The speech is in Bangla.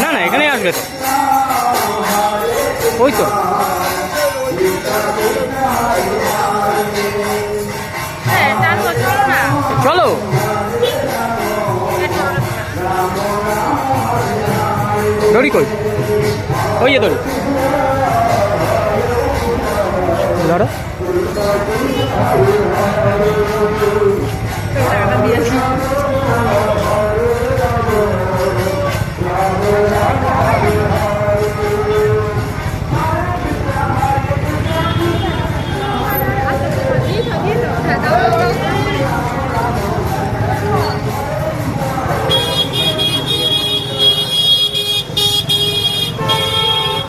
না না এখানেই আসবে। তো ওই তো। চলো। দড়ি কই? ওই দড়ি। ধরো